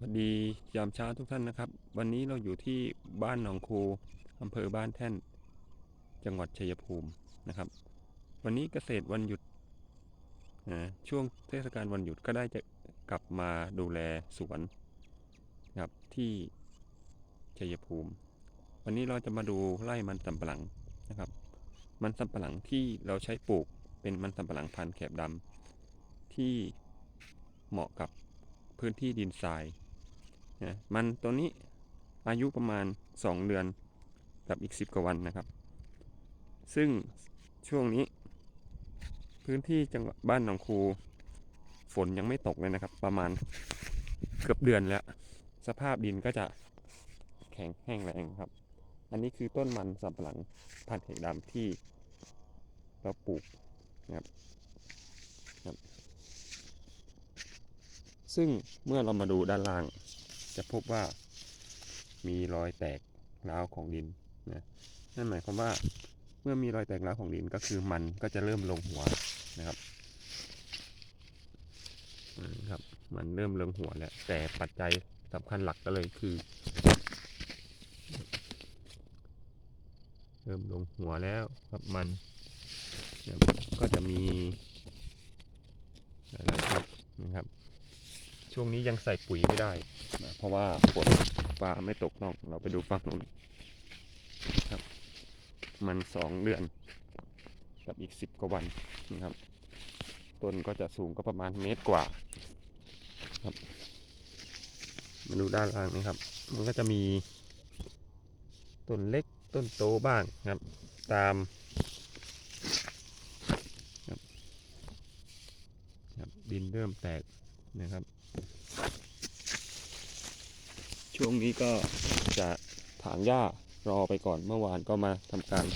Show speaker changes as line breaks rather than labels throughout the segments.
วัสดียามเช้าทุกท่านนะครับ วันนี้เราอยู่ที่บ้านหนองคูอำเภอบ้านแท่น จังหวัดชัยภูมินะครับ วันนี้เกษตรวันหยุดนะช่วงเทศกาลวันหยุดก็ได้จะกลับมาดูแลสวนนะครับที่ชัยภูมิ วันนี้เราจะมาดูไร่มันสำปะหลังนะครับ มันสำปะหลังที่เราใช้ปลูกเป็นมันสำปะหลังพันธุ์แขบดำที่เหมาะกับพื้นที่ดินทราย มันตัวนี้อายุประมาณ 2 เดือนกับอีก 10 กว่าวันนะครับ ซึ่งช่วงนี้พื้นที่จังหวัดบ้านหนองคู ฝนยังไม่ตกเลยนะครับ ประมาณเกือบเดือนแล้ว สภาพดินก็จะแข็งแห้งแรงครับ อันนี้คือต้นมันสำปะหลังพันธุ์แขกดำที่เราปลูกนะครับซึ่งเมื่อเรามาดูด้านล่าง จะพบว่ามีรอยแตกร้าวของดินนะนั่นหมายความว่าเมื่อมีรอยแตกร้าวของดินก็คือมันก็จะเริ่มลงหัวนะครับอืมครับ มันเริ่มลงหัวแล้วแต่ปัจจัยสำคัญหลักก็เลยคือ เริ่มลงหัวแล้วครับมันก็จะมีหลายๆครับนะครับ ช่วงนี้ยังใส่ปุ๋ยไม่ได้นะเพราะว่าฝนฟ้าไม่ตกนอกเราไปดูฝั่งนู้นครับ มันสองเดือน กับอีกสิบกว่าวันนะครับต้นก็จะสูงก็ประมาณเมตรกว่าครับมาดูด้านล่างนี้ครับ มันก็จะมีต้นเล็กต้นโตบ้างครับ ตามครับครับดินเริ่มแตก นะครับ ช่วงนี้ก็จะถางหญ้ารอไปก่อนเมื่อวานก็มาทำการ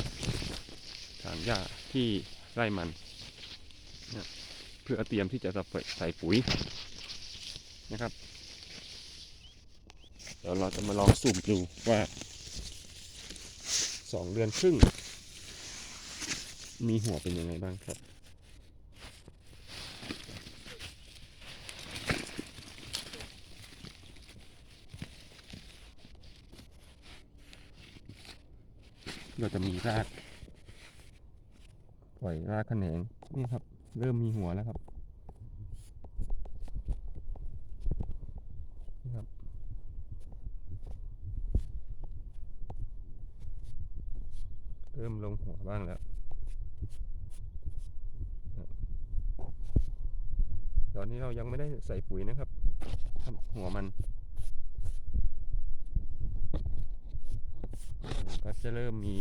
ถางหญ้าที่ไร่มันนะเพื่อเตรียมที่จะใส่ปุ๋ยนะครับ เดี๋ยวเราจะมาลองสุ่มดูว่าสองเดือนครึ่ง มีหัวเป็นยังไงบ้างครับ เราจะมีรากปล่อยรากแขนงนี่ครับ เริ่มมีหัวแล้วครับนี่ครับ เริ่มลงหัวบ้างแล้วตอนนี้เรายังไม่ได้ใส่ปุ๋ยนะครับครับหัวมัน ก็จะเริ่มมี